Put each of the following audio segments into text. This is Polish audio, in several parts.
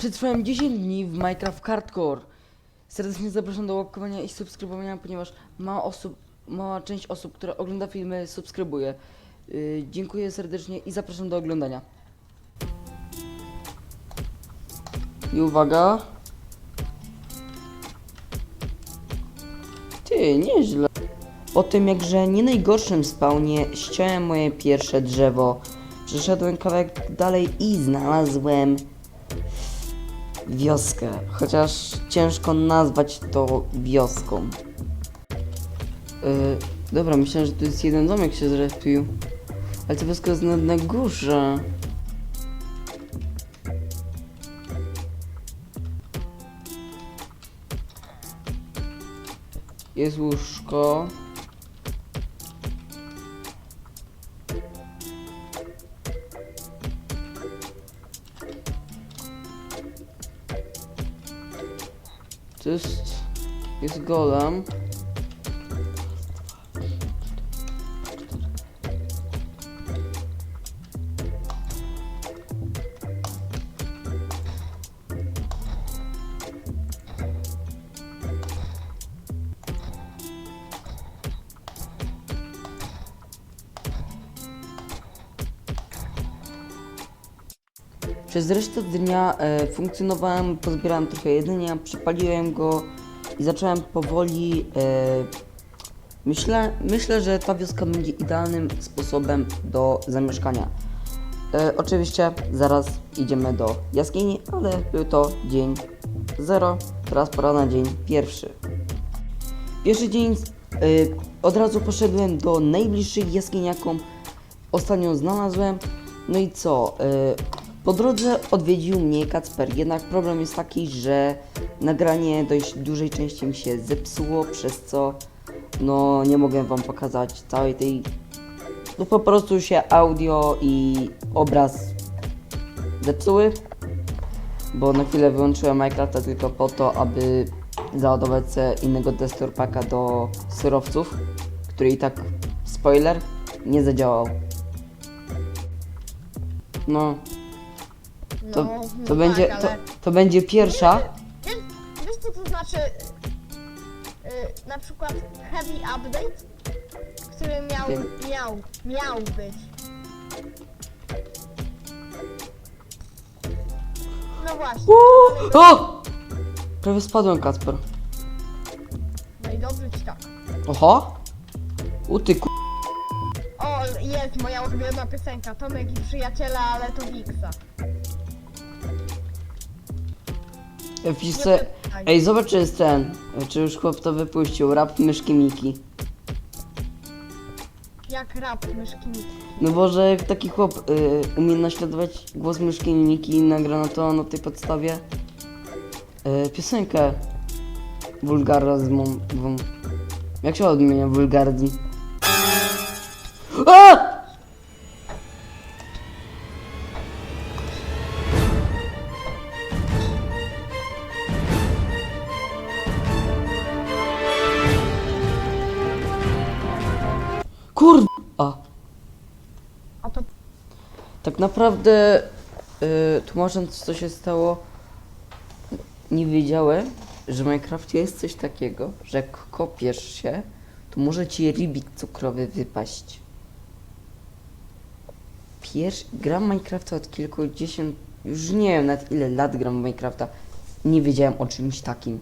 Przetrwałem 10 dni w Minecraft Hardcore. Serdecznie zapraszam do łapkowania i subskrybowania, ponieważ mała, osób, mała część osób, która ogląda filmy, subskrybuje. Yy, dziękuję serdecznie i zapraszam do oglądania. I uwaga. Ty, nieźle. Po tym jakże nie najgorszym spawnie ściąłem moje pierwsze drzewo. Przeszedłem kawałek dalej i znalazłem wioskę. Chociaż ciężko nazwać to wioską. Yy, dobra, myślałem, że to jest jeden domek się zrespił. Ale ta wioska jest na, na górze. Jest łóżko. To jest... Jest golem. Przez resztę dnia e, funkcjonowałem, pozbierałem trochę jedzenia, przypaliłem go i zacząłem powoli. E, myślę, myślę, że ta wioska będzie idealnym sposobem do zamieszkania. E, oczywiście zaraz idziemy do jaskini, ale był to dzień zero, teraz pora na dzień pierwszy. Pierwszy dzień y, od razu poszedłem do najbliższych jaskiń, jaką ostatnio znalazłem. No i co? Y, po drodze odwiedził mnie Kacper, jednak problem jest taki, że nagranie dość dużej części mi się zepsuło, przez co no nie mogę wam pokazać całej tej... No po prostu się audio i obraz zepsuły bo na chwilę wyłączyłem Minecrafta tylko po to, aby załadować sobie innego desktop do surowców, który i tak, spoiler, nie zadziałał. No, to, no, to, no będzie, tak, to, ale... to będzie pierwsza. Wiesz, wiesz co to znaczy y, na przykład heavy update, który miał, Wiem. miał, miał być. No właśnie. Uuu, o! Prawie spadłem, Kacper. No i dobrze ci tak. Oho! U ty ku... O, jest moja ulubiona piosenka. Tomek i przyjaciele, ale to Wiksa. Wpisę... Ej, zobacz, czy jest ten. Czy już chłop to wypuścił. Rap myszki Miki. Jak rap myszki Miki. No bo, że jak taki chłop y, umie naśladować głos myszki Miki i nagra na to na tej podstawie y, piosenkę wulgaryzmą. wą- Jak się odmienia wulgaryzm? A! Naprawdę, yy, tłumacząc co się stało, nie wiedziałem, że w Minecrafcie jest coś takiego, że jak kopiesz się, to może ci rybik cukrowy wypaść. Pierwszy, gram Minecrafta od kilkudziesiąt, już nie wiem nawet ile lat gram Minecrafta, nie wiedziałem o czymś takim.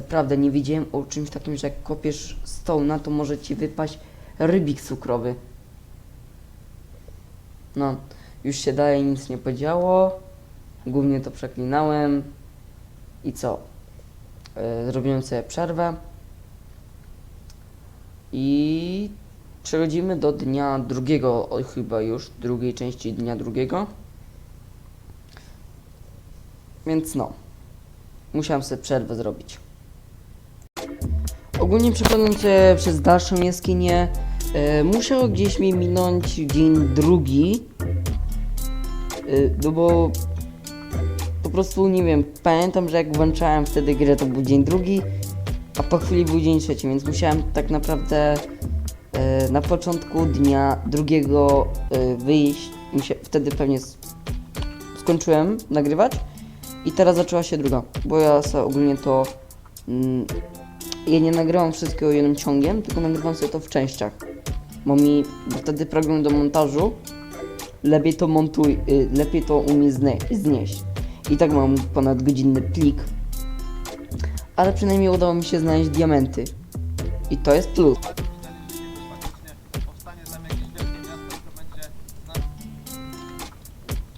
Naprawdę nie wiedziałem o czymś takim, że jak kopiesz stołna, to może ci wypaść rybik cukrowy. No, już się dalej nic nie podziało. Głównie to przeklinałem. I co? Yy, zrobiłem sobie przerwę. I przechodzimy do dnia drugiego, chyba już, drugiej części dnia drugiego. Więc no, musiałem sobie przerwę zrobić. Ogólnie przechodząc przez dalszą jaskinię, e, musiał gdzieś mi minąć dzień drugi. E, no bo po prostu nie wiem, pamiętam, że jak włączałem wtedy grę, to był dzień drugi, a po chwili był dzień trzeci, więc musiałem tak naprawdę e, na początku dnia drugiego e, wyjść, musia, wtedy pewnie skończyłem nagrywać i teraz zaczęła się druga, bo ja sobie ogólnie to mm, ja nie nagrywam wszystkiego jednym ciągiem, tylko nagrywam sobie to w częściach, bo mi wtedy program do montażu lepiej to montuj, y, lepiej to umie zne, znieść. I tak mam ponad godzinny plik, ale przynajmniej udało mi się znaleźć diamenty. I to jest plus.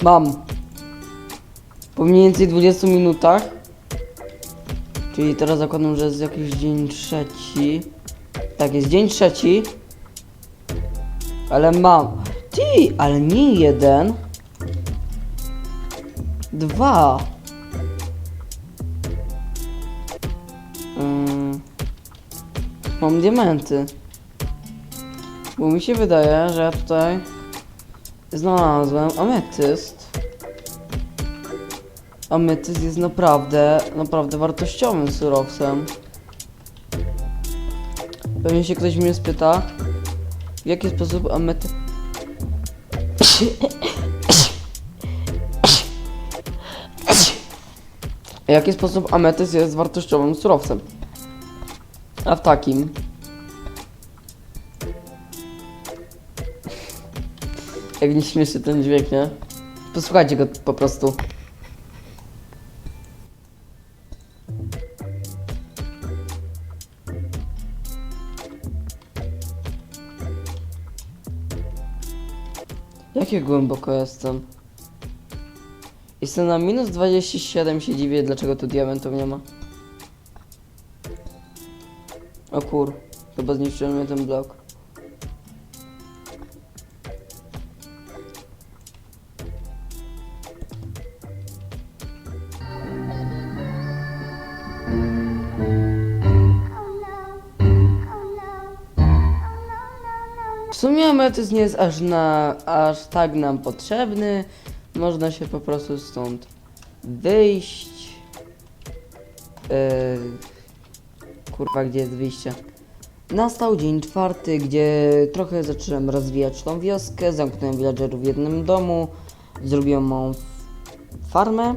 Mam. Po mniej więcej 20 minutach. Czyli teraz zakładam, że jest jakiś dzień trzeci. Tak, jest dzień trzeci. Ale mam. Ty, ale nie jeden. Dwa. Mam diamenty. Bo mi się wydaje, że ja tutaj znalazłem ametyst. Ametyst jest naprawdę, naprawdę wartościowym surowcem. Pewnie się ktoś mnie spyta, w jaki sposób ametyst... W jaki sposób ametyst jest wartościowym surowcem? A w takim. Jak nie śmieszy ten dźwięk, nie? Posłuchajcie go po prostu. Jakie głęboko jestem? Jestem na minus 27, się dziwię, dlaczego tu diamentów nie ma. O kur, chyba zniszczyłem ten blok. Nie jest aż na, aż tak nam potrzebny. Można się po prostu stąd wyjść. Yy, kurwa, gdzie jest wyjście? Nastał dzień czwarty, gdzie trochę zacząłem rozwijać tą wioskę, zamknąłem villagerów w jednym domu, zrobiłem małą farmę.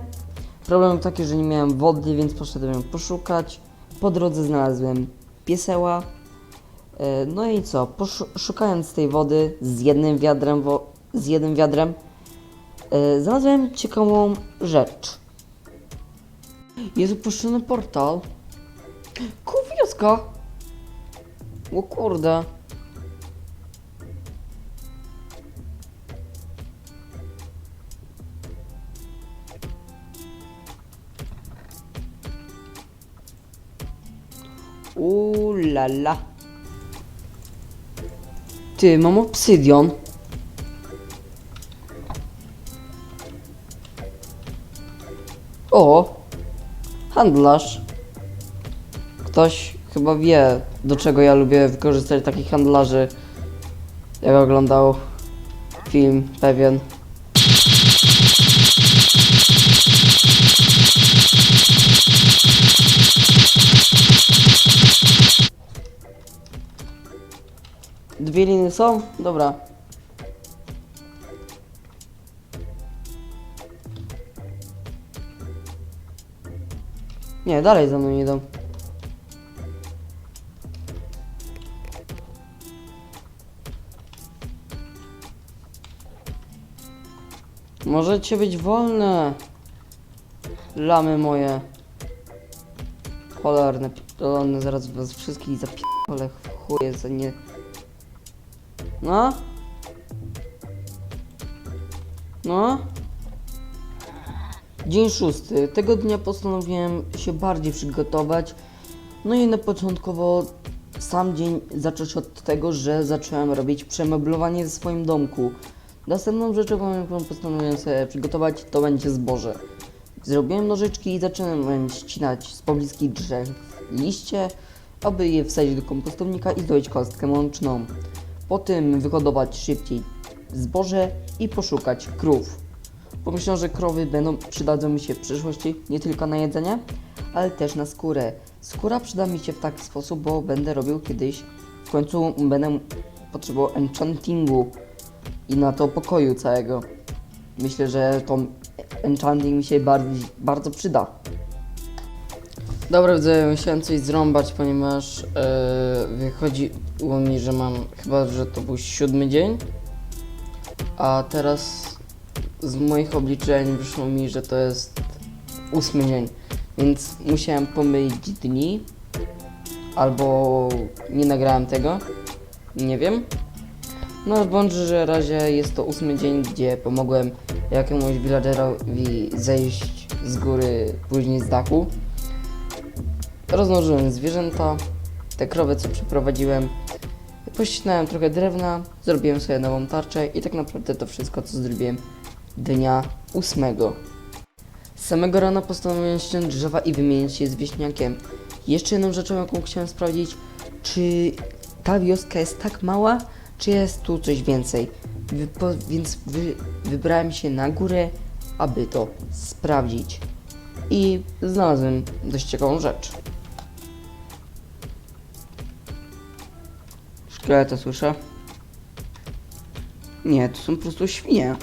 Problem taki, że nie miałem wody, więc poszedłem ją poszukać. Po drodze znalazłem pieseła, No i co? Szukając tej wody z jednym wiadrem, z jednym wiadrem, e, znalazłem ciekawą rzecz. Jest opuszczony portal. Ku wioska! O kurde. Uuu la la. Ty, mam obsydian. O! Handlarz. Ktoś chyba wie, do czego ja lubię wykorzystać takich handlarzy. Jak oglądał film pewien. Dwie liny są? Dobra. Nie, dalej za mną idą. Możecie być wolne. Lamy moje. Cholerne, pierdolone, zaraz was wszystkich zapierdolę chuje za nie... No? No? Dzień szósty. Tego dnia postanowiłem się bardziej przygotować. No i na początkowo sam dzień zacząć od tego, że zacząłem robić przemeblowanie w swoim domku. Następną rzeczą, jaką postanowiłem sobie przygotować, to będzie zboże. Zrobiłem nożyczki i zacząłem ścinać z pobliskich drzew liście, aby je wsadzić do kompostownika i zdobyć kostkę mączną. Po tym wyhodować szybciej zboże i poszukać krów. Pomyślałem, że krowy będą przydadzą mi się w przyszłości nie tylko na jedzenie, ale też na skórę. Skóra przyda mi się w taki sposób, bo będę robił kiedyś, w końcu będę potrzebował enchantingu i na to pokoju całego. Myślę, że to enchanting mi się bardzo, bardzo przyda. Dobra, widzę, musiałem coś zrąbać, ponieważ yy, wychodziło mi, że mam chyba, że to był siódmy dzień, a teraz z moich obliczeń wyszło mi, że to jest ósmy dzień, więc musiałem pomylić dni, albo nie nagrałem tego, nie wiem. No w bądź że razie jest to ósmy dzień, gdzie pomogłem jakiemuś villagerowi zejść z góry, później z dachu. Rozmnożyłem zwierzęta, te krowy co przeprowadziłem, pościnałem trochę drewna, zrobiłem sobie nową tarczę i tak naprawdę to wszystko co zrobiłem dnia ósmego. Z samego rana postanowiłem ściąć drzewa i wymienić je z wieśniakiem. Jeszcze jedną rzeczą, jaką chciałem sprawdzić, czy ta wioska jest tak mała, czy jest tu coś więcej. Więc wy, wybrałem się na górę, aby to sprawdzić. I znalazłem dość ciekawą rzecz. Szkieleta słyszę. Nie, to są po prostu świnie.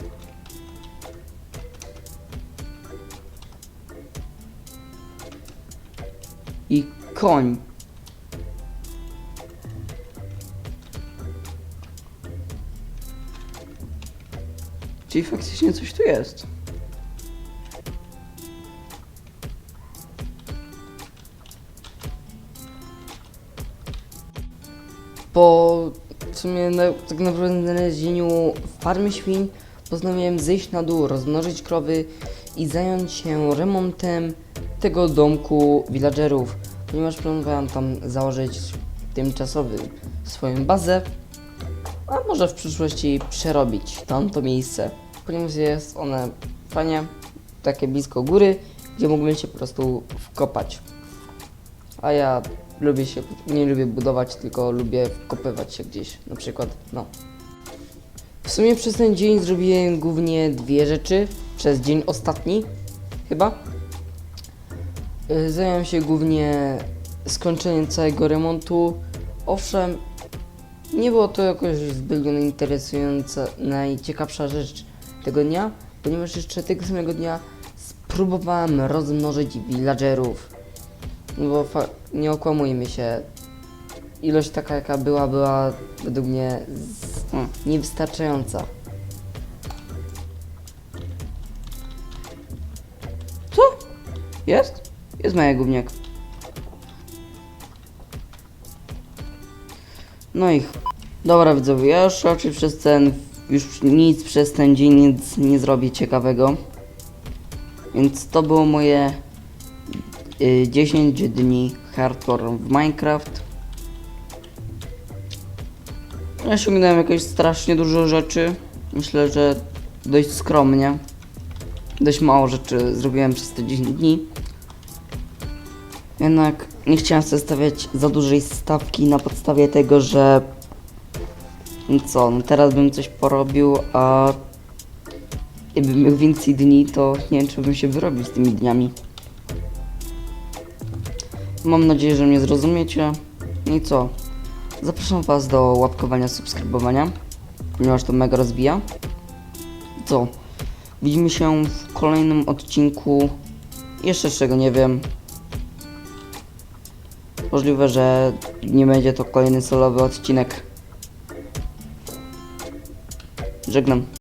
I koń. Czyli faktycznie coś tu jest. Po w sumie na, tak naprawdę znalezieniu farmy świń postanowiłem zejść na dół, rozmnożyć krowy i zająć się remontem tego domku villagerów, ponieważ planowałem tam założyć tymczasowy swoją bazę, a może w przyszłości przerobić tamto miejsce, ponieważ jest one fajnie, takie blisko góry, gdzie mógłbym się po prostu wkopać. A ja lubię się, nie lubię budować, tylko lubię wkopywać się gdzieś, na przykład, no. W sumie przez ten dzień zrobiłem głównie dwie rzeczy, przez dzień ostatni, chyba. Y, Zająłem się głównie skończeniem całego remontu. Owszem, nie było to jakoś zbyt interesująca, najciekawsza rzecz tego dnia, ponieważ jeszcze tego samego dnia spróbowałem rozmnożyć villagerów. No bo nie okłamujmy się, ilość taka jaka była, była według mnie z- mm, niewystarczająca. Co? Jest? Jest moja gówniak. No i Dobra widzowie, ja już raczej przez ten, już nic przez ten dzień nic nie zrobię ciekawego. Więc to było moje 10 dni hardcore w Minecraft. Ja osiągnąłem jakoś strasznie dużo rzeczy. Myślę, że dość skromnie. Dość mało rzeczy zrobiłem przez te 10 dni. Jednak nie chciałem sobie stawiać za dużej stawki na podstawie tego, że no co, no teraz bym coś porobił, a gdybym miał więcej dni, to nie wiem, czy bym się wyrobił z tymi dniami. Mam nadzieję, że mnie zrozumiecie. I co? Zapraszam Was do łapkowania, subskrybowania, ponieważ to mega rozwija. Co? Widzimy się w kolejnym odcinku. Jeszcze czego nie wiem. Możliwe, że nie będzie to kolejny solowy odcinek. Żegnam.